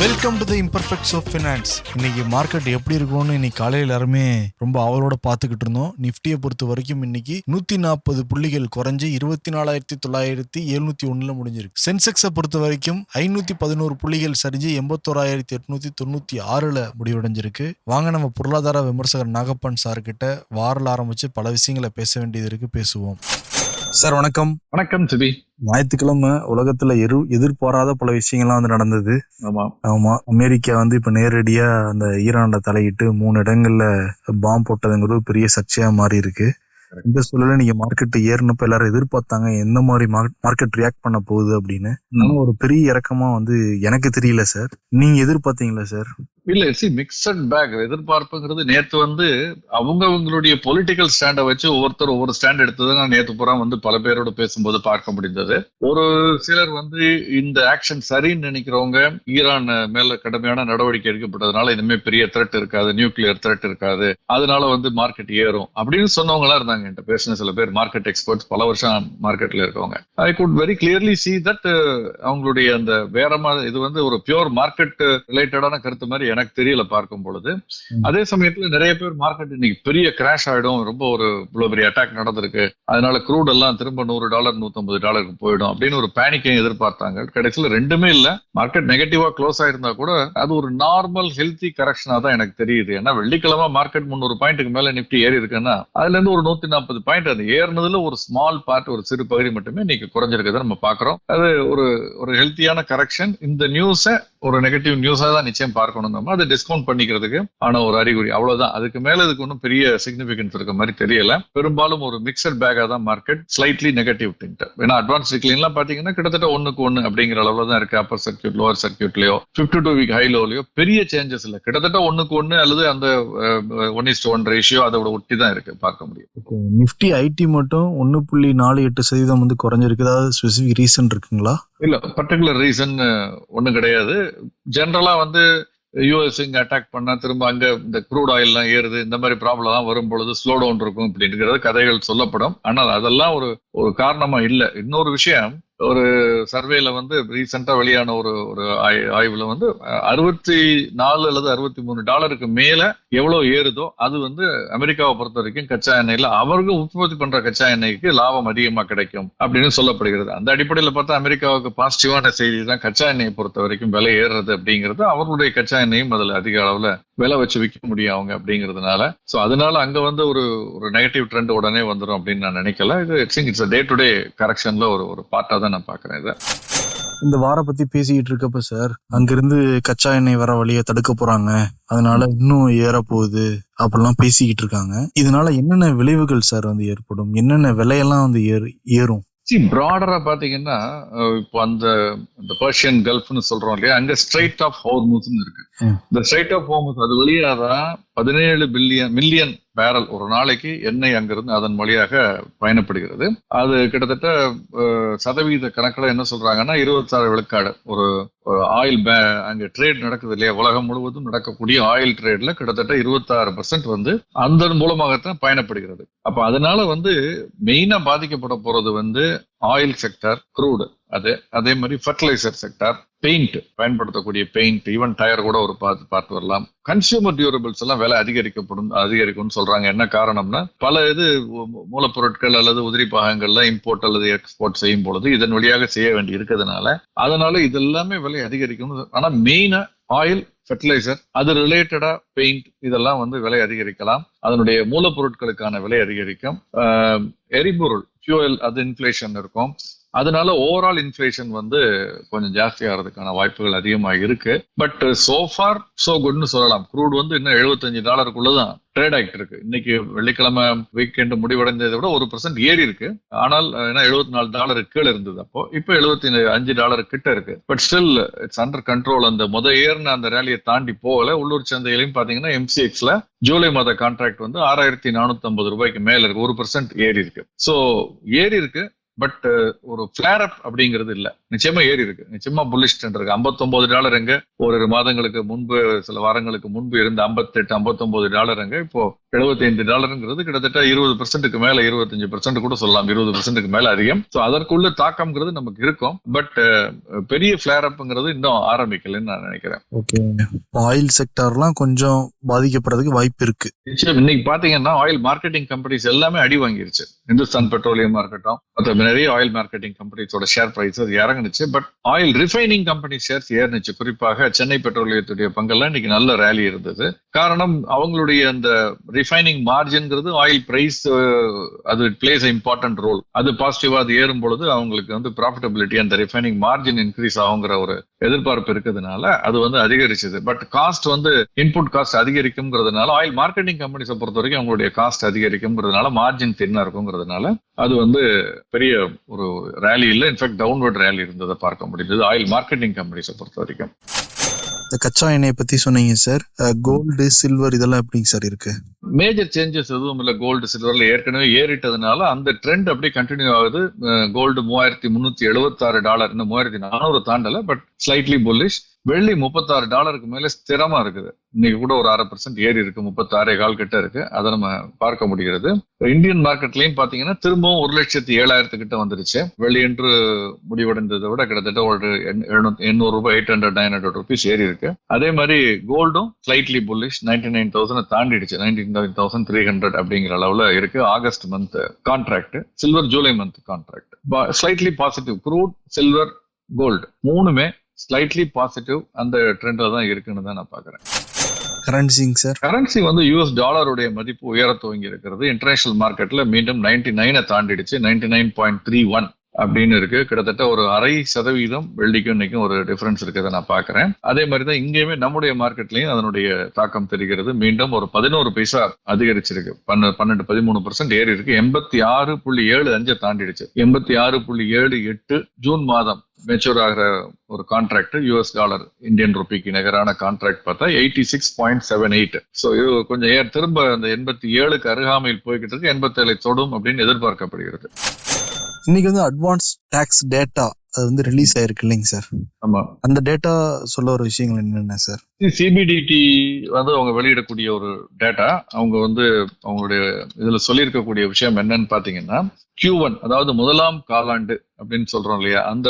welcome to the imperfects of finance இன்னைக்கு market எப்படி இருக்கும்னு இன்னைக்கு காலையில் எல்லாருமே ரொம்ப அவரோட பார்த்துக்கிட்டு இருந்தோம். நிஃப்டியை பொறுத்த வரைக்கும் இன்னைக்கு நூற்றி நாற்பது புள்ளிகள் குறைஞ்சு இருபத்தி நாலாயிரத்தி தொள்ளாயிரத்தி எழுநூத்தி ஒன்றில் முடிஞ்சிருக்கு. சென்செக்ஸை பொறுத்த வரைக்கும் ஐநூத்தி பதினோரு புள்ளிகள் சரிஞ்சு எண்பத்தோராயிரத்தி எட்நூத்தி தொண்ணூற்றி ஆறில் முடிவடைஞ்சிருக்கு. வாங்க நம்ம பொருளாதார விமர்சகர் நாகப்பன் சார் கிட்ட வாரில் ஆரம்பிச்சு பல விஷயங்களை பேச வேண்டியது இருக்கு. பேசுவோம். சார் வணக்கம். வணக்கம் சிபி. ஞாயிற்றுக்கிழமை உலகத்துல எரு எதிர்பாராத பல விஷயங்கள்லாம் வந்து நடந்தது. ஆமா. ஆமா. அமெரிக்கா வந்து இப்ப நேரடியா அந்த ஈரான்ல தலையிட்டு மூணு இடங்கள்ல பாம்பு போட்டதுங்கிறது பெரிய சர்ச்சையா மாறி இருக்கு இந்த சூழல நீங்க மார்க்கெட் ஏறினப்ப எல்லாரும் எதிர்பார்த்தாங்க எந்த மாதிரி மார்க்கெட் ரியாக்ட் பண்ண போகுது அப்படின்னு. ஒரு பெரிய இறக்கமா வந்து எனக்கு தெரியல சார். நீங்க எதிர்பார்த்தீங்களா சார்? இல்ல சி மிக்சட் பேக் எதிர்பார்ப்புங்கிறது நேத்து வந்து அவங்க அவங்களுடைய பொலிட்டிக்கல் ஸ்டாண்டை வச்சு ஒவ்வொருத்தர் ஒவ்வொரு ஸ்டாண்ட் எடுத்ததை நான் நேத்து புறா வந்து பல பேரோட பேசும்போது பார்க்க முடிந்தது. ஒரு சிலர் வந்து இந்த ஆக்ஷன் சரின்னு நினைக்கிறவங்க ஈரான் மேல கடுமையான நடவடிக்கை எடுக்கப்பட்டதுனால இனிமே பெரிய த்ரெட் இருக்காது நியூக்ளியர் த்ரெட் இருக்காது அதனால வந்து மார்க்கெட் ஏறும் அப்படின்னு சொன்னவங்களா இருந்தாங்க என்கிட்ட பேசின சில பேர் மார்க்கெட் எக்ஸ்பர்ட்ஸ் பல வருஷம் மார்க்கெட்ல இருக்கவங்க. I could very clearly see that அவங்களுடைய அந்த வேற மாதிரி இது வந்து ஒரு பியூர் மார்க்கெட் ரிலேட்டடான கருத்து மாதிரி எனக்கு தெரியல பார்க்கும் பொழுது. அதே சமயத்துல நிறைய பேர் மார்க்கெட் இன்னைக்கு பெரிய கிராஷ் ஆயிடும். ரொம்ப ஒரு இவ்வளவு பெரிய அட்டாக் நடந்திருக்கு. அதனால க்ரூட் எல்லாம் திரும்ப நூறு டாலர் நூத்தம்பது டாலருக்கு போயிடும் அப்படின்னு ஒரு பேனிக்கையும் எதிர்பார்த்தாங்க. கடைசியில ரெண்டுமே இல்ல. மார்க்கெட் நெகட்டிவா க்ளோஸ் ஆயிருந்தா கூட அது ஒரு நார்மல் ஹெல்த்தி கரெக்ஷனா தான் எனக்கு தெரியுது. ஏன்னா வெள்ளிக்கிழமை மார்க்கெட் முந்நூறு பாயிண்ட்டுக்கு மேல நிப்டி ஏறி இருக்குன்னா அதுல இருந்து ஒரு நூத்தி நாற்பது பாயிண்ட் அது ஏறினதுல ஒரு ஸ்மால் பார்ட் ஒரு சிறு பகுதி மட்டுமே இன்னைக்கு குறைஞ்சிருக்கதை நம்ம பாக்குறோம் அது ஒரு ஒரு ஹெல்த்தியான கரெக்ஷன் இந்த நியூஸை ஒரு நெகட்டிவ் நியூஸா தான் நிச்சயம் பார்க்கணும் நம்ம அதை டிஸ்கவுண்ட் பண்ணிக்கிறதுக்கு ஆன ஒரு அறிகுறி. அவ்வளவுதான். அதுக்கு மேல இதுக்கு ஒன்றும் பெரிய சிக்னிபிகன்ஸ் இருக்க மாதிரி தெரியல. பெரும்பாலும் ஒரு மிக்சட் பேக்கா தான் மார்க்கெட் ஸ்லைட்லி நெகட்டிவ் டிண்ட் ஏன்னா அட்வான்ஸ் டிக்ளின்லாம் பாத்தீங்கன்னா கிட்டத்தட்ட ஒண்ணுக்கு ஒண்ணு அப்படிங்கிற அளவுல தான் இருக்கு. அப்பர் சர்க்கியூட் லோவர் சர்க்கியூட்லயோ பிப்டி டூ வீக் ஹை லோலயோ பெரிய சேஞ்சஸ் இல்ல. கிட்டத்தட்ட ஒண்ணுக்கு ஒண்ணு அல்லது அந்த ஒன் இஸ்ட் ஒன் ரேஷியோ அதோட ஒட்டி தான் இருக்கு பார்க்க முடியும். நிஃப்டி ஐடி மட்டும் ஒன்னு புள்ளி நாலு எட்டு சதவீதம் வந்து குறைஞ்சிருக்கு. ஏதாவது ஸ்பெசிபிக் ரீசன் இருக்குங்களா? இல்ல பர்டிகுலர் ரீசன் ஒண்ணும் கிடையாது. ஜென்ரலா வந்து யூஎஸ் இங்க அட்டாக் பண்ணா திரும்ப அங்க இந்த க்ரூட் ஆயில்லாம் ஏறுது இந்த மாதிரி ப்ராப்ளம் எல்லாம் வரும் பொழுது ஸ்லோ டவுன் இருக்கும் அப்படின்றது கதைகள் சொல்லப்படும். ஆனால் அதெல்லாம் ஒரு ஒரு காரணமா இல்லை. இன்னொரு விஷயம் ஒரு சர்வேல வந்து ரீசெண்டா வெளியான ஒரு ஒரு ஆய்வுல வந்து அறுபத்தி நாலு அல்லது அறுபத்தி மூணு டாலருக்கு மேல எவ்வளவு ஏறுதோ அது வந்து அமெரிக்காவை பொறுத்த வரைக்கும் கச்சா எண்ணெயில அவர்கள் உற்பத்தி பண்ற கச்சா எண்ணெய்க்கு லாபம் அதிகமா கிடைக்கும் அப்படின்னு சொல்லப்படுகிறது. அந்த அடிப்படையில பார்த்தா அமெரிக்காவுக்கு பாசிட்டிவான செய்தி தான் கச்சா எண்ணெயை பொறுத்த வரைக்கும் விலை ஏறுறது அப்படிங்கிறது. அவர்களுடைய கச்சா எண்ணெயும் அதுல அதிக அளவுல விலை வச்சு விற்க முடியும் அவங்க அப்படிங்கிறதுனால. ஸோ அதனால அங்கே வந்து ஒரு ஒரு நெகட்டிவ் ட்ரெண்ட் உடனே வந்துடும் அப்படின்னு நான் நினைக்கல. இது இட்ஸ் டே டு டே கரெக்ஷன்ல ஒரு ஒரு பார்ட்டாக தான் நான் பார்க்குறேன் இதை. இந்த வார பத்தி பேசிக்கிட்டு இருக்கப்ப சார் அங்கிருந்து கச்சா எண்ணெய் வர வழியை தடுக்க போறாங்க. அதனால இன்னும் ஏற போகுது அப்படிலாம் பேசிக்கிட்டு இருக்காங்க. இதனால என்னென்ன விளைவுகள் சார் வந்து ஏற்படும்? என்னென்ன விலையெல்லாம் வந்து ஏறும்? சி ப்ராடரா பாத்தீங்கன்னா இப்போ அந்த இந்த பர்ஷியன் கல்ஃப்னு சொல்றோம் இல்லையா அங்க ஸ்ட்ரைட் ஆஃப் ஹோர்மூஸ்னு இருக்கு. இந்த ஸ்ட்ரைட் ஆஃப் ஹோர்மூஸ் அது வழியா தான் பதினேழு பில்லியன் மில்லியன் பேரல் ஒரு நாளைக்கு எண்ணெய் அங்கிருந்து அதன் வழியாக பயணப்படுகிறது. அது கிட்டத்தட்ட சதவீத கணக்கில் என்ன சொல்றாங்கன்னா இருபத்தாறு விழுக்காடு ஒரு ஆயில் பே ட்ரேட் நடக்குது இல்லையா? உலகம் முழுவதும் நடக்கக்கூடிய ஆயில் ட்ரேட்ல கிட்டத்தட்ட இருபத்தாறு பர்சன்ட் வந்து அந்த மூலமாகத்தான் பயணப்படுகிறது. அப்ப அதனால வந்து மெயினா பாதிக்கப்பட போறது வந்து ஆயில் செக்டர் க்ரூடு அது அதே மாதிரி ஃபர்டிலைசர் செக்டர் பெயிண்ட் பயன்படுத்தக்கூடிய பெயிண்ட் ஈவன் டயர் கூட ஒரு பார்த்து பார்த்து வரலாம். கன்சியூமர் டியூரபிள்ஸ் எல்லாம் விலை அதிகரிக்கப்படும் அதிகரிக்கும்னு சொல்றாங்க. என்ன காரணம்னா பல இது மூலப்பொருட்கள் அல்லது உதிரி பாகங்கள்ல இம்போர்ட் அல்லது எக்ஸ்போர்ட் செய்யும் பொழுது இதன் வழியாக செய்ய வேண்டி இருக்கிறதுனால அதனால இது எல்லாமே விலை அதிகரிக்கும் ஆனா மெயினா ஆயில் ஃபெர்டிலைசர் அது ரிலேட்டடா பெயிண்ட் இதெல்லாம் வந்து விலை அதிகரிக்கலாம். அதனுடைய மூலப்பொருட்களுக்கான விலை அதிகரிக்கும். எரிபொருள் ஃபியூயல் அது இன்ஃபிளேஷன் இருக்கும். அதனால ஓவரால் இன்ஃபிளேஷன் வந்து கொஞ்சம் ஜாஸ்தியாகிறதுக்கான வாய்ப்புகள் அதிகமாக இருக்கு. பட் சோஃபார் சோ குட்னு சொல்லலாம். க்ரூட் வந்து இன்னும் எழுபத்தஞ்சு டாலருக்குள்ளதான் ட்ரேட் ஆகிட்டு இருக்கு. இன்னைக்கு வெள்ளிக்கிழமை வீக்கெண்ட் முடிவடைந்ததை விட ஒரு பர்சன்ட் ஏறி இருக்கு. ஆனால் ஏன்னா எழுபத்தி நாலு டாலருக்கு கீழே இருந்தது அப்போ. இப்போ எழுபத்தி அஞ்சு டாலர் கிட்ட இருக்கு. But still it's under control அந்த முத ஏர்னு அந்த ரேலியை தாண்டி போகல. உள்ளூர் சந்தையிலையும் பாத்தீங்கன்னா எம்சிஎக்ஸ்ல ஜூலை மாத கான்ட்ராக்ட் வந்து ஆறாயிரத்தி நானூத்தி ஐம்பது ரூபாய்க்கு மேல இருக்கு. ஒரு பர்சன்ட் ஏறி இருக்கு. ஸோ ஏறி இருக்கு. பட் ஒரு பிளேர் அப் அப்படிங்கிறது இல்ல. நிச்சயமா ஏறி இருக்கு. நிச்சயமா புல்லிஷ் ட்ரெண்ட் இருக்கு. 59 டாலர் எங்க ஒரு மாதங்களுக்கு முன்பு சில வாரங்களுக்கு முன்பு இருந்த 58 59 டாலர் எங்க இப்போ 75 டாலருங்கிறது கிட்டத்தட்ட இருபது பெர்சென்ட்டுக்கு மேல இருபத்தஞ்சு பெர்சென்ட் கூட சொல்லலாம். இருபது பெர்சென்ட்டுக்கு மேல அதிகம். ஸோ அதற்குள்ள தாக்கம்ங்கிறது நமக்கு இருக்கும். பட் பெரிய ஃபிளேர் அப்ங்கிறது இன்னும் ஆரம்பிக்கலைன்னு நான் நினைக்கிறேன். ஓகே ஆயில் செக்டார்லாம் கொஞ்சம் பாதிக்கப்படுறதுக்கு வாய்ப்பு இருக்கு. நிச்சயம். இன்னைக்கு பாத்தீங்கன்னா ஆயில் மார்க்கெட்டிங் கம்பெனிஸ் எல்லாமே அடி வாங்கிருச்சு. இந்துஸ்தான் பெட்ரோலியமா இருக்கட்டும் மற்ற நிறைய ஆயில் மார்க்கெட்டிங் கம்பெனிஸோட share price இறங்குனுச்சு. But oil refining company shares ஏறுனுச்சு. குறிப்பாக சென்னை பெட்ரோலியத்துடைய பங்கெல்லாம் இன்னைக்கு நல்ல ரேலி இருந்தது. காரணம் அவங்களுடைய அந்த ரிஃபைனிங் மார்ஜின்ங்கிறது ஆயில் பிரைஸ் அது பிளேஸ் இம்பார்ட்டன்ட் ரோல் அது பாசிட்டிவா அது ஏறும் பொழுது அவங்களுக்கு வந்து ப்ராஃபிட்டபிலிட்டி அந்த ரிஃபைனிங் மார்ஜின் இன்க்ரீஸ் ஆகுங்கிற ஒரு எதிர்பார்ப்பு இருக்கிறதுனால அது வந்து அதிகரிச்சது. பட் காஸ்ட் வந்து இன்புட் காஸ்ட் அதிகரிக்கும்ங்கிறதுனால ஆயில் மார்க்கெட்டிங் கம்பெனிஸை பொறுத்த வரைக்கும் அவங்களுடைய காஸ்ட் அதிகரிக்கும்ங்கிறதுனால மார்ஜின் தின்னா இருக்குங்கிறதுனால அது வந்து பெரிய ஒரு ரேலி இல்லை. இன்ஃபேக்ட் டவுன்வர்ட் ரேலி இருந்ததை பார்க்க முடியுது ஆயில் மார்க்கெட்டிங் கம்பெனிஸை பொறுத்த வரைக்கும் கச்சா எண்ணெயை பத்தி சொன்னீங்க சார் கோல்டு சில்வர் இதெல்லாம் எப்படிங்க சார் இருக்கு? மேஜர் சேஞ்சஸ் எதுவும் இல்ல கோல்டு சில்வர்ல ஏற்கனவே ஏறிட்டதுனால அந்த ட்ரெண்ட் அப்படியே கண்டினியூ ஆகுது. கோல்டு மூவாயிரத்தி முன்னூத்தி எழுபத்தாறு டாலர் இன்னும் மூவாயிரத்தி நானூறு தாண்டல பட் ஸ்லைட்லி புல்லிஷ் வெள்ளி முப்பத்தாறு டாலருக்கு மேலே ஸ்திரமா இருக்குது. இன்னைக்கு கூட ஒரு அரை பர்சன்ட் ஏறி இருக்கு. முப்பத்தாறே கால் கிட்ட இருக்கு. அதை நம்ம பார்க்க முடிகிறது. இந்தியன் மார்க்கெட்லயும் பாத்தீங்கன்னா திரும்பவும் ஒரு லட்சத்தி ஏழாயிரத்து கிட்ட வந்துருச்சு. வெள்ளி என்று முடிவடைந்ததை விட கிட்டத்தட்ட ஒரு எண்ணூறு ரூபாய் eight hundred nine hundred rupees ஏறி இருக்கு. அதே மாதிரி கோல்டும் slightly bullish ninety nine thousand தாண்டிடுச்சு. Ninety nine thousand three hundred அப்படிங்கிற அளவுல இருக்கு. August month contract silver July month contract slightly positive crude silver gold மூணுமே ஸ்லைட்லி பாசிட்டிவ் அந்த ட்ரெண்ட்ல தான் இருக்குன்னு தான் நான் பாக்குறேன் கரன்சிங் சார் கரன்சி வந்து யூஎஸ் டாலருடைய மதிப்பு உயர துவங்கி இருக்கிறது. இன்டர்நேஷனல் மார்க்கெட்ல மீண்டும் நைன்டி நைனை தாண்டிடுச்சு. Ninety nine point three one அப்படின்னு இருக்கு. கிட்டத்தட்ட ஒரு அரை சதவீதம் வெள்ளிக்கும் இன்னைக்கும் ஒரு டிஃபரன்ஸ் இருக்கிறத நான் பாக்குறேன் அதே மாதிரி தான் இங்கேயுமே நம்முடைய மார்க்கெட்லயும் அதனுடைய தாக்கம் தெரிகிறது. மீண்டும் ஒரு பதினோரு பைசா அதிகரிச்சிருக்கு. பன்னெண்டு பதிமூணு பர்சன்ட் ஏறி இருக்கு. எண்பத்தி ஆறு புள்ளி ஏழு அஞ்சை தாண்டிடுச்சு. எண்பத்தி ஆறு புள்ளி ஏழு எட்டு ஜூன் மாதம் மெச்சூர் ஆகிற ஒரு கான்ட்ராக்ட் யூஎஸ் டாலர் இந்தியன் ருபிக்கு நிகரான கான்ட்ராக்ட் பார்த்தா eighty six point seven eight so இது கொஞ்சம் ஏர் திரும்ப அந்த எண்பத்தி ஏழுக்கு அருகாமையில் போய்கிட்டு இருக்கு. எண்பத்தி ஏழை தொடும் அப்படின்னு எதிர்பார்க்கப்படுகிறது. இன்னைக்கு வந்து அட்வான்ஸ் டாக்ஸ் டேட்டா அது வந்து ரிலீஸ் ஆயிருக்கு இல்லைங்க சார் ஆமா. அந்த டேட்டா சொல்ல ஒரு விஷயங்கள் என்னென்ன சார் சிபிடிடி வந்து அவங்க வெளியிடக்கூடிய ஒரு டேட்டா அவங்க வந்து அவங்களுடைய இதுல சொல்லியிருக்கக்கூடிய விஷயம் என்னன்னு பாத்தீங்கன்னா கியூ ஒன் அதாவது முதலாம் காலாண்டு அப்படின்னு சொல்றோம் இல்லையா? அந்த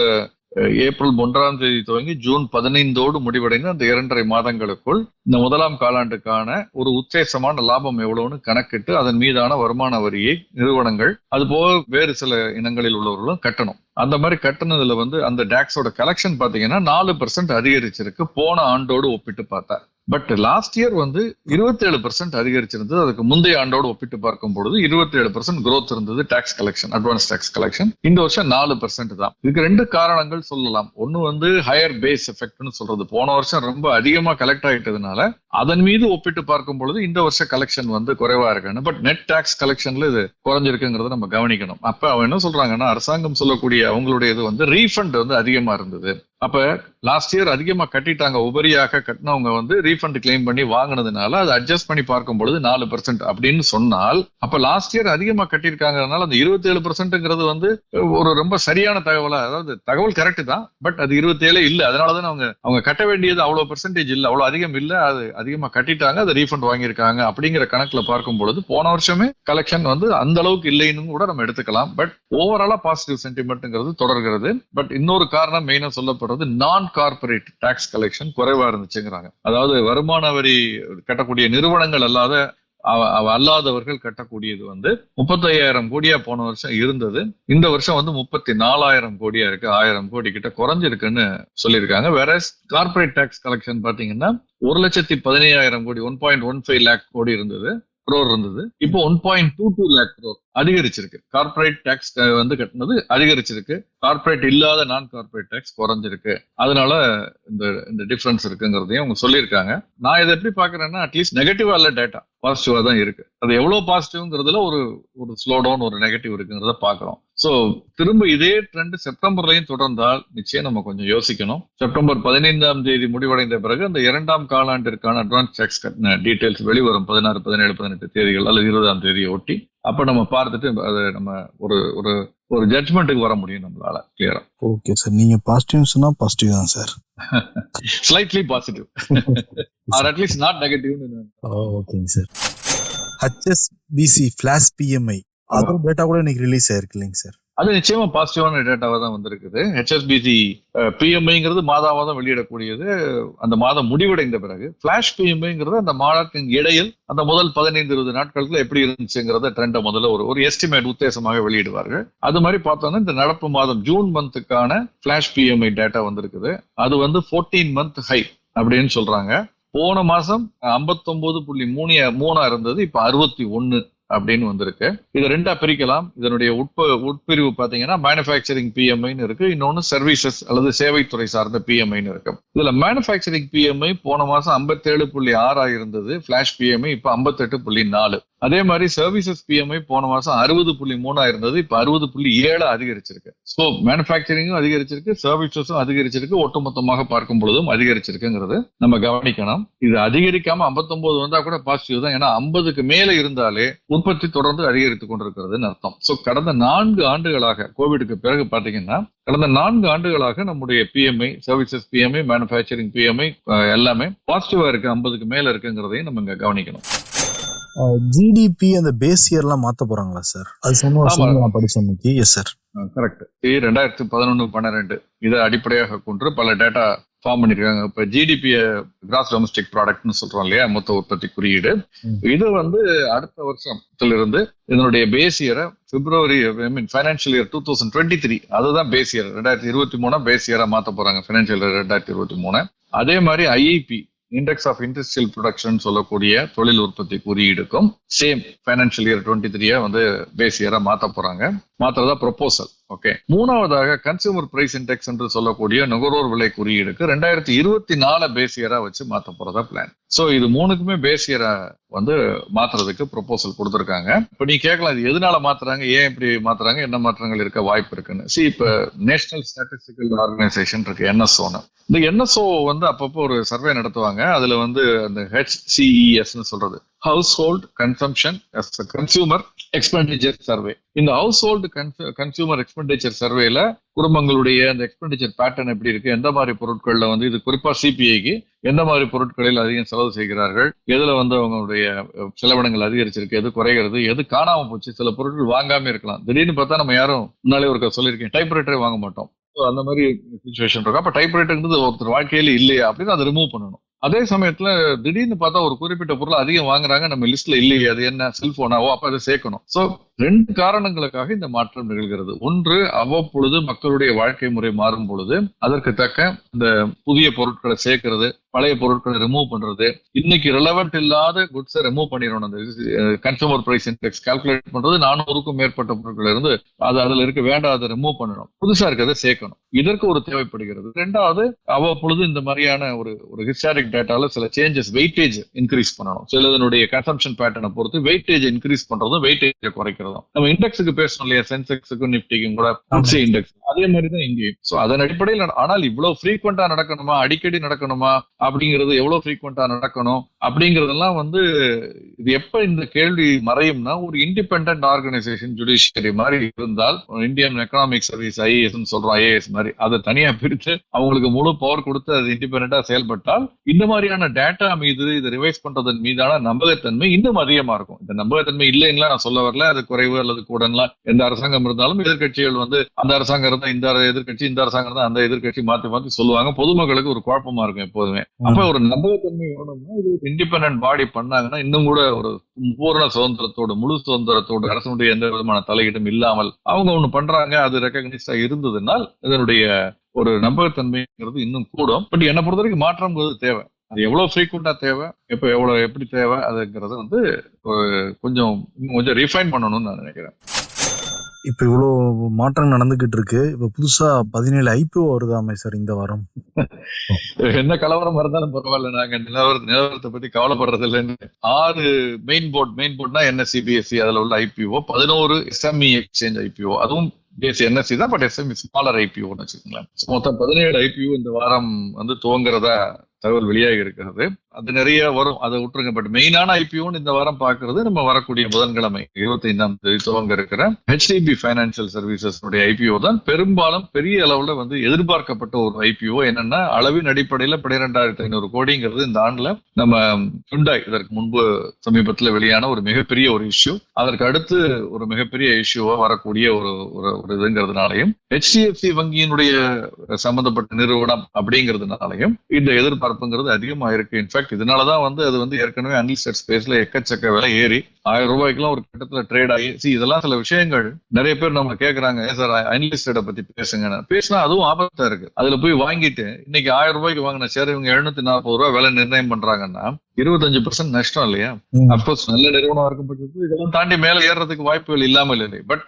ஏப்ரல் ஒன்றாம் தேதி துவங்கி ஜூன் பதினைந்தோடு முடிவடைந்து அந்த இரண்டரை மாதங்களுக்குள் இந்த முதலாம் காலாண்டுக்கான ஒரு உத்தேசமான லாபம் எவ்வளவுன்னு கணக்கிட்டு அதன் மீதான வருமான வரியை நிறுவனங்கள் அது போக வேறு சில இனங்களில் உள்ளவர்களும் கட்டணும். அந்த மாதிரி கட்டணத்துல வந்து அந்த டாக்ஸோட கலெக்ஷன் பாத்தீங்கன்னா நாலு பர்சன்ட் அதிகரிச்சிருக்கு. போன ஆண்டோடு ஒப்பிட்டு பார்த்தா. பட் லாஸ்ட் இயர் வந்து இருபத்தேழு பர்சன்ட் அதிகரிச்சிருந்தது. அதுக்கு முந்தைய ஆண்டோடு ஒப்பிட்டு பார்க்கும் பொழுது இருபத்தேழு பர்சன்ட் குரோத் இருந்தது tax collection advance tax collection இந்த வருஷம் நாலு பர்சன்ட் தான். இதுக்கு ரெண்டு காரணங்கள் சொல்லலாம். ஒன்னு வந்து ஹையர் பேஸ் எஃபெக்ட்னு சொல்றது. போன வருஷம் ரொம்ப அதிகமா கலெக்ட் ஆயிட்டதுனால அதன் மீது ஒப்பிட்டு பார்க்கும் பொழுது இந்த வருஷ கலெக்ஷன் வந்து குறைவா இருக்குன்னு. பட் நெட் டாக்ஸ் கலெக்ஷன்ல இது குறைஞ்சிருக்குங்கிறத நம்ம கவனிக்கணும். அப்ப அவன் என்ன சொல்றாங்கன்னா அரசாங்கம் சொல்லக்கூடிய அவங்களுடைய இது வந்து ரீஃபண்ட் வந்து அதிகமா இருந்தது. அப்ப லாஸ்ட் இயர் அதிகமா கட்டிட்டாங்க. உபரியாக கட்டினவங்க வந்து ரீஃபண்ட் கிளைம் பண்ணி வாங்கினதுனால அதை அட்ஜஸ்ட் பண்ணி பார்க்கும் பொழுது நாலு பர்சன்ட் அப்படின்னு சொன்னால் அப்ப லாஸ்ட் இயர் அதிகமா கட்டியிருக்காங்கனால அந்த இருபத்தி ஏழு பர்சன்ட்ங்கிறது வந்து ஒரு ரொம்ப சரியான தகவலா அதாவது தகவல் கரெக்ட் தான் பட் அது இருபத்தேழு இல்லை. இல்ல அதனாலதான் அவங்க அவங்க கட்ட வேண்டியது அவ்வளவு பெர்சன்டேஜ் இல்ல அவ்வளவு அதிகம் இல்ல அது அதிகமா கட்டிட்டாங்க அதை ரீஃபண்ட் வாங்கியிருக்காங்க அப்படிங்கிற கணக்குல பார்க்கும் பொழுது போன வருஷமே கலெக்ஷன் வந்து அந்த அளவுக்கு இல்லைன்னு கூட நம்ம எடுத்துக்கலாம். பட் ஓவராலா பாசிட்டிவ் சென்டிமெண்ட்ங்கிறது தொடர்கிறது. பட் இன்னொரு காரணம் மெயினா சொல்லப்படுறது நான் கார்பரேட் டாக்ஸ் கலெக்ஷன் குறைவா இருந்துச்சுங்கிறாங்க. அதாவது வருமான வரி கட்டக்கூடிய நிறுவனங்கள் அல்லாத அல்லாதவர்கள் கட்டக்கூடியது வந்து முப்பத்தையாயிரம் கோடியா போன வருஷம் இருந்தது. இந்த வருஷம் வந்து முப்பத்தி நாலாயிரம் கோடியா இருக்கு. ஆயிரம் கோடி கிட்ட குறைஞ்சிருக்குன்னு சொல்லியிருக்காங்க. வேற கார்பரேட் டாக்ஸ் கலெக்ஷன் பாத்தீங்கன்னா ஒரு லட்சத்தி பதினையாயிரம் கோடி one point one five lakh கோடி இருந்தது குரோர் இருந்தது. இப்போ one point two two lakh crore அதிகரிச்சிருக்கு. கார்பரேட் டேக்ஸ் வந்து கட்டினது அதிகரிச்சிருக்கு. கார்பரேட் இல்லாத நான் கார்பரேட் டேக்ஸ் குறைஞ்சிருக்கு. அதனால இந்த இந்த டிஃபரன்ஸ் இருக்குங்கிறதையும் அவங்க சொல்லியிருக்காங்க. நான் இதை எப்படி பாக்குறேன்னா அட்லீஸ்ட் நெகட்டிவா இல்ல டேட்டா பாசிட்டிவா தான் இருக்கு. அது எவ்வளவு பாசிட்டிவ்ங்கிறதுல ஒரு ஒரு ஸ்லோ டவுன் ஒரு நெகட்டிவ் இருக்குங்கிறத பாக்குறோம் சோ திரும்ப இதே ட்ரெண்ட் செப்டம்பர்லயும் தொடர்ந்தால் நிச்சயம் நம்ம கொஞ்சம் யோசிக்கணும். செப்டம்பர் பதினைந்தாம் தேதி முடிவடைந்த பிறகு அந்த இரண்டாம் காலாண்டிற்கான அட்வான்ஸ் டேக்ஸ் கட்டின டீடைல்ஸ் வெளிவரும். பதினாறு பதினேழு பதினெட்டு தேதிகள் அல்லது இருபதாம் தேதியை ஒட்டி அப்ப நம்ம பார்த்துட்டு அதை நம்ம ஒரு ஒரு ஒரு ஜட்மெண்ட்டுக்கு வர முடியும் நம்மளால கிளியரா ஓகே சார் நீங்க பாசிட்டிவ் சொன்னா பாசிட்டிவ் தான் sir slightly positive or at least not நெகட்டிவ்னு ஓகேங்க சார் ஹெச்எஸ்பிசி ஃபிளாஷ் பிஎம்ஐ அதோட டேட்டா கூட இன்னைக்கு ரிலீஸ் ஆயிருக்கு இல்லைங்க சார். அது நிச்சயமா பாசிட்டிவான டேட்டாவா தான் வந்திருக்குது. ஹெச்எஸ்பிசி பிஎம்ஐங்கிறது மாதா மாதம் வெளியிடக்கூடியது. அந்த மாதம் முடிவடைந்த பிறகு பிளாஷ் பிஎம்ஐங்கிறது அந்த மாதத்தின் இடையில் அந்த முதல் பதினைந்து இருபது நாட்களுக்குள்ள எப்படி இருந்துச்சுங்கிறத ட்ரெண்டை முதல்ல ஒரு ஒரு எஸ்டிமேட் உத்தேசமாக வெளியிடுவார்கள். அது மாதிரி பார்த்தோம்னா இந்த நடப்பு மாதம் ஜூன் மந்த்துக்கான பிளாஷ் பிஎம்ஐ டேட்டா வந்திருக்குது. அது வந்து ஃபோர்டீன் மந்த் ஹை அப்படின்னு சொல்றாங்க. போன மாசம் 59.3 புள்ளி மூணு மூணா இருந்தது இப்ப அறுபத்தி ஒன்னு அப்படின்னு வந்திருக்கு. இது ரெண்டா பிரிக்கலாம். இதனுடைய உட்ப உட்பிரிவு பாத்தீங்கன்னா மேனுஃபேக்சரிங் பிஎம்ஐன்னு இருக்கு. இன்னொன்னு சர்வீசஸ் அல்லது சேவைத்துறை சார்ந்த பிஎம்ஐன்னு இருக்கு. இதுல மேனுஃபேக்சரிங் பிஎம்ஐ போன மாசம் 57.6 புள்ளி ஆறா இருந்தது. பிளாஷ் பிஎம்ஐ இப்ப 58.4 புள்ளி நாலு. அதே மாதிரி சர்வீசஸ் பிஎம்ஐ போன மாசம் அறுபது புள்ளி மூணா இருந்தது இப்ப அறுபது புள்ளி ஏழு அதிகரிச்சிருக்கு. ஸோ மேனுஃபேக்சரிங்கும் அதிகரிச்சிருக்கு சர்வீசஸும் அதிகரிச்சிருக்கு ஒட்டுமொத்தமாக பார்க்கும் பொழுதும் அதிகரிச்சிருக்குங்கிறது நம்ம கவனிக்கணும். இது அதிகரிக்காம 59 வந்தா கூட பாசிட்டிவ் தான். ஏன்னா 50க்கு மேல இருந்தாலே உற்பத்தி தொடர்ந்து அதிகரித்துக் கொண்டிருக்கிறதுன்னு அர்த்தம். ஸோ கடந்த நான்கு ஆண்டுகளாக கோவிடுக்கு பிறகு பாத்தீங்கன்னா கடந்த நான்கு ஆண்டுகளாக நம்முடைய PMI services PMI manufacturing PMI எல்லாமே பாசிட்டிவா இருக்கு 50க்கு மேல இருக்குங்கிறதையும் நம்ம இங்க கவனிக்கணும். ஜிடிபி அந்த பேஸ் இயர்லாம் மாத்த போறாங்களா சார் அது சொன்ன. செய்தி நான் படிச்சேன் இன்னைக்கு. எஸ் சார் கரெக்ட் ரெண்டாயிரத்தி பதினொன்னு பன்னிரெண்டு. இதை அடிப்படையாக கொண்டு பல டேட்டா ஃபார்ம் பண்ணிருக்காங்க இப்ப ஜிடிபி கிராஸ் டொமஸ்டிக் ப்ராடக்ட்னு சொல்றோம் இல்லையா? மொத்த உற்பத்தி குறியீடு. இது வந்து அடுத்த வருஷத்துல இருந்து இதனுடைய base இயரை February I mean financial year two thousand twenty three அதுதான் பேஸ் இயர் ரெண்டாயிரத்தி இருபத்தி மூணா பேஸ் இயரா மாத்த போறாங்க. ஃபைனான்சியல் இயர் ரெண்டாயிரத்தி இருபத்தி மூணு. அதே மாதிரி IIP index of industrial production சொல்லக்கூடிய தொழில் உற்பத்தி குறியீடுக்கும் சேம் ஃபைனான்சியல் இயர் டுவெண்ட்டி த்ரீயா வந்து பேஸ் இயரா மாற்ற போறாங்க. மாத்துறதா ப்ரொபோசல் ஓகே மூணாவதாக கன்சியூமர் பிரைஸ் இண்டெக்ஸ் என்று சொல்லக்கூடிய நுகர்வோர் விலை குறியீடுக்கு ரெண்டாயிரத்தி இருபத்தி நாலு பேஸ் இயரா வச்சு மாத்த போறதா பிளான் சோ இது மூணுக்குமே பேஸ் இயரா வந்து மாத்துறதுக்கு ப்ரொபோசல் கொடுத்துருக்காங்க. இப்ப நீ கேட்கலாம் இது எதனால மாத்துறாங்க? ஏன் இப்படி மாத்துறாங்க? என்ன மாற்றங்கள் இருக்க வாய்ப்பு இருக்குன்னு? சி இப்ப நேஷனல் ஸ்டாட்டிஸ்டிக்கல் ஆர்கனைசேஷன் இருக்கு என்எஸ்ஓன்னு இந்த என்எஸ்ஓ வந்து அப்பப்போ ஒரு சர்வே நடத்துவாங்க. அதுல வந்து அந்த ஹெச்சிஇஎஸ் சொல்றது. Household consumption consumer expenditure survey இந்த ஹவுஸ் ஹோல்டு கன்சியூமர் எக்ஸ்பெண்டிச்சர் சர்வேல குடும்பங்களுடைய அந்த எக்ஸ்பெண்டிச்சர் பேட்டர்ன் எப்படி இருக்கு எந்த மாதிரி பொருட்கள்ல வந்து இது குறிப்பா சிபிஐக்கு எந்த மாதிரி பொருட்களில் அதிகம் செலவு செய்கிறார்கள் எதுல வந்து அவங்களுடைய செலவினங்கள் அதிகரிச்சிருக்கு எது குறைகிறது எது காணாம போச்சு சில பொருட்கள் வாங்காம இருக்கலாம். திடீர்னு பார்த்தா நம்ம யாரும் முன்னாலே ஒரு சொல்லியிருக்கேன் டைப்ரைட்டரே வாங்க மாட்டோம். அந்த மாதிரி சுச்சுவேஷன் இருக்கும் அப்ப டைப்ரைட்டர்ன்றது ஒருத்தர் வாழ்க்கையில இல்லையா அப்படின்னு அதை ரிமூவ் பண்ணணும். அதே சமயத்துல திடீர்னு பார்த்தா ஒரு குறிப்பிட்ட பொருள் அதிகம் வாங்குறாங்க நம்ம லிஸ்ட்ல இல்லையே அது என்ன செல்போனாவோ அப்ப அதை சேர்க்கணும். சோ ரெண்டு காரணங்களுக்காக இந்த மாற்றம் நிகழ்கிறது. ஒன்று அவ்வப்பொழுது மக்களுடைய வாழ்க்கை முறை மாறும் பொழுது அதற்கு தக்க இந்த புதிய பொருட்களை சேர்க்கிறது பழைய பொருட்களை ரிமூவ் பண்றது. இன்னைக்கு ரிலவெண்ட் இல்லாத குட்ஸை ரிமூவ் பண்ணிடணும். அந்த கன்சூமர் பிரைஸ் இண்டெக்ஸ் கால்குலேட் பண்றது. நானூறுக்கும் மேற்பட்ட பொருட்கள் இருந்து அது அதுல இருக்க வேண்டாம் அதை ரிமூவ் பண்ணணும். புதுசா இருக்கிறத சேர்க்கணும். இதற்கு ஒரு தேவைப்படுகிறது. ரெண்டாவது அவ்வப்பொழுது இந்த மாதிரியான ஒரு ஒரு ஹிஸ்டாரிக் டேட்டால சில சேஞ்சஸ் வெயிட்டேஜ் இன்க்ரீஸ் பண்ணணும். சிலதனுடைய கன்சம்ஷன் பேட்டர்னை பொறுத்து வெயிட்டேஜ் இன்க்ரீஸ் பண்றதும் வெயிட்டேஜ் குறைக்கிறதும் நம்ம இண்டெக்ஸுக்கு பேசணும் இல்லையா சென்செக்ஸுக்கும் நிப்டிக்கும் கூட இண்டெக்ஸ். அதே மாதிரி தான் இங்கேயும். சோ அதன் அடிப்படையில் ஆனால் இவ்வளவு ஃப்ரீக்வெண்டா நடக்கணுமா? அடிக்கடி நடக்கணுமா? அப்படிங்கிறது எவ்வளவு ஃப்ரீக்வெண்டா நடக்கணும்? அப்படிங்கறதெல்லாம் வந்து இது எப்ப இந்த கேள்வி மறையும்னா ஒரு இண்டிபெண்டன்ட் ஆர்கனைசேஷன் ஜுடிஷியரி மாதிரி இருந்தால் இந்தியன் எக்கனாமிக் சர்வீஸ் ஐஏஎஸ் சொல்றோம் ஐஏஎஸ் மாதிரி அதை தனியா பிரித்து அவங்களுக்கு முழு பவர் கொடுத்து அது இண்டிபெண்டா செயல்பட்டால் இந்த மாதிரியான டேட்டா மீது இதை ரிவைஸ் பண்றதன் மீதான நம்பகத்தன்மை இன்னும் அதிகமா இருக்கும். இந்த நம்பகத்தன்மை இல்லைன்னா நான் சொல்ல வரல. அது குறைவு அல்லது கூடன்லாம் எந்த அரசாங்கம் இருந்தாலும் எதிர்க்கட்சிகள் வந்து அந்த அரசாங்கம் இருந்தா இந்த எதிர்க்கட்சி இந்த அரசாங்கம் இருந்தா அந்த எதிர்க்கட்சி மாத்தி மாத்தி சொல்லுவாங்க. பொதுமக்களுக்கு ஒரு குழப்பமா இருக்கும் எப்போதுமே. அப்ப ஒரு நம்பகத்தன்மை வேணும்னா இது இண்டிபெண்டன்ட் பாடி பண்ணாங்கன்னா இன்னும் கூட ஒரு பூரண சுதந்திரத்தோடு முழு சுதந்திரத்தோடு அரசனுடைய எந்த விதமான தலையீடும் இல்லாமல் அவங்க ஒண்ணு பண்றாங்க அது ரெக்கக்னைஸ்டா இருந்ததுனால் இதனுடைய ஒரு நம்பகத்தன்மைங்கிறது இன்னும் கூடும். பட் என்னை பொறுத்த வரைக்கும் மாற்றம்ங்கிறது தேவை. அது எவ்வளவு ஃப்ரீக்வெண்டா தேவை? எப்ப எவ்வளவு எப்படி தேவை? அதுங்கிறத வந்து கொஞ்சம் கொஞ்சம் ரிஃபைன் பண்ணணும்னு நான் நினைக்கிறேன். இப்ப இவ்வளவு மாற்றம் நடந்துகிட்டு இருக்கு. இப்ப புதுசா பதினேழு ஐபிஓ வருதாமே சார் இந்த வாரம்? என்ன கலவரம் இருந்தாலும் பரவாயில்ல. நாங்க நிலவர நிலவரத்தை பத்தி கவலைப்படுறது இல்லைன்னு ஆறு மெயின் போர்ட் மெயின் போர்ட்னா என்எஸ்சி பிஎஸ்சி அதுல உள்ள ஐபிஓ பதினோரு எஸ்எம்இ எக்ஸ்சேஞ்ச் ஐபிஓ அதுவும் பிஎஸ்சி என்எஸ்சி தான் பட் எஸ்எம்இ ஸ்மாலர் ஐபிஓன்னு வச்சுக்கோங்களேன். மொத்தம் பதினேழு ஐபிஓ இந்த வாரம் வந்து துவங்குறதா தகவல் வெளியாகி இருக்கிறது. அது நிறைய வரும் அதை விட்டுருங்க. பட் மெயினான ஐபிஓன்னு இந்த வாரம் பாக்குறது நம்ம வரக்கூடிய புதன்கிழமை இருபத்தி ஐந்தாம் தேதி துவங்க இருக்கிற ஹெச்டிபி ஃபைனான்சியல் சர்வீசஸ் ஐபிஓ தான் பெரும்பாலும் பெரிய அளவுல வந்து எதிர்பார்க்கப்பட்ட ஒரு ஐபிஓ என்னன்னா அளவின் அடிப்படையில பனிரெண்டாயிரத்தி ஐநூறு கோடிங்கிறது இந்த ஆண்டுல நம்ம ஹுண்டாய் இதற்கு முன்பு சமீபத்தில் வெளியான ஒரு மிகப்பெரிய ஒரு இஷ்யூ அதற்கு அடுத்து ஒரு மிகப்பெரிய இஷ்யூவா வரக்கூடிய ஒரு ஒரு ஒரு இதுங்கிறதுனாலையும் ஹெச்டிஎஃப்சி வங்கியினுடைய சம்பந்தப்பட்ட நிறுவனம் அப்படிங்கிறதுனாலையும் இந்த எதிர்பார்ப்புங்கிறது அதிகமா இருக்கு. இன்ஃபேக்ட் இதனாலதான் வந்து அது வந்து ஏற்கனவே அன்லிஸ்டட் ஸ்பேஸ்ல எக்கச்சக்க விலை ஏறி ஆயிரம் ரூபாய்க்குலாம் ஒரு கட்டத்துல ட்ரேட் ஆகி. See இதெல்லாம் சில விஷயங்கள் நிறைய பேர் நம்ம கேக்குறாங்க. சார் அன்லிஸ்டட பத்தி பேசுங்க. பேசினா அதுவும் ஆபத்தா இருக்கு. அதுல போய் வாங்கிட்டு இன்னைக்கு ஆயிரம் ரூபாய்க்கு வாங்கின ஷேர் இவங்க எழுநூத்தி நாற்பது ரூபாய் விலை நிர்ணயம் பண்றாங்கன்னா இருபத்தஞ்சு பர்சன்ட் நஷ்டம் இல்லையா. அப்கோர்ஸ் நல்ல நிறுவனம் இருக்கும் பட்சத்தில் இதெல்லாம் தாண்டி மேல ஏறதுக்கு வாய்ப்புகள் இல்லாமல் இல்லை. பட்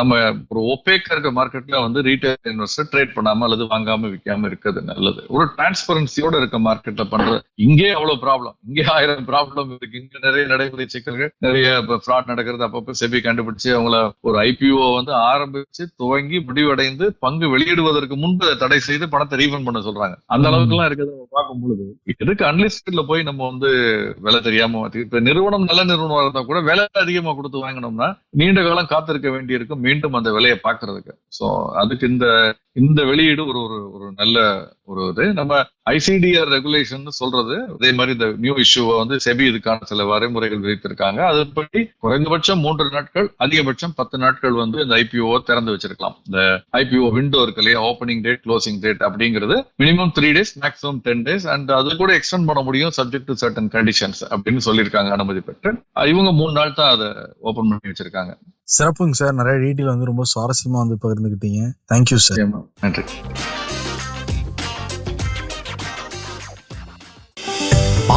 நம்ம ஒரு ஒப்பேக்கா இருக்க மார்க்கெட்ல வந்து ரீட்டைல் இன்வெஸ்டர் ட்ரேட் பண்ணாம அல்லது வாங்காம விற்காம இருக்கிறது நல்லது. ஒரு டிரான்ஸ்பரன்சியோட இருக்க மார்க்கெட்ல பண்றது இங்கே அவ்வளவு ப்ராப்ளம் இங்கே ஆயிரம் ப்ராப்ளம் இருக்கு. இங்க நிறைய நடைமுறை சிக்கல்கள் நிறைய ஃப்ராட் நடக்கிறது. அப்பப்ப செபி கண்டுபிடிச்சு அவங்கள ஒரு ஐபிஓ வந்து ஆரம்பிச்சு துவங்கி முடிவடைந்து பங்கு வெளியிடுவதற்கு முன்பு தடை செய்து பணத்தை ரீஃபண்ட் பண்ண சொல்றாங்க. அந்த அளவுக்கு எல்லாம் இருக்கிறத பார்க்கும் பொழுது எதுக்கு அன்லிஸ்டட்ல போய் நம்ம வந்து விலை தெரியாம இப்ப நிறுவனம் நல்ல நிறுவனம் இருந்தா கூட விலை அதிகமா கொடுத்து வாங்கினோம்னா நீண்ட காலம் காத்திருக்க வேண்டியிருக்கும் மீண்டும் அந்த விலையை பாக்குறதுக்கு சோ அதுக்கு இந்த இந்த வெளியீடு ஒரு ஒரு ஒரு நல்ல ஒரு இது. நம்ம ஐசிடிஆர் ரெகுலேஷன் சொல்றது. அதே மாதிரி இந்த நியூ இஷ்யூவை வந்து செபி இதுக்கான சில வரைமுறைகள் விதித்திருக்காங்க. அதன்படி குறைந்தபட்சம் மூன்று நாட்கள் அதிகபட்சம் பத்து நாட்கள் வந்து இந்த ஐபிஓ திறந்து வச்சிருக்கலாம். இந்த ஐபிஓ விண்டோ இருக்கு இல்லையா? ஓப்பனிங் டேட் க்ளோசிங் டேட் அப்படிங்கிறது. Minimum three days maximum ten days and அது கூட எக்ஸ்டெண்ட் பண்ண முடியும் சப்ஜெக்ட் டு சர்டன் கண்டிஷன்ஸ் அப்படின்னு சொல்லியிருக்காங்க அனுமதி பெற்று. இவங்க மூணு நாள் தான் அதை ஓபன் பண்ணி வச்சிருக்காங்க. சிறப்புங்க சார். நிறைய டீட்டெயில் வந்து ரொம்ப சுவாரஸ்யமா வந்து பகிர்ந்துக்கிட்டீங்க தேங்க்யூ சார் நன்றி.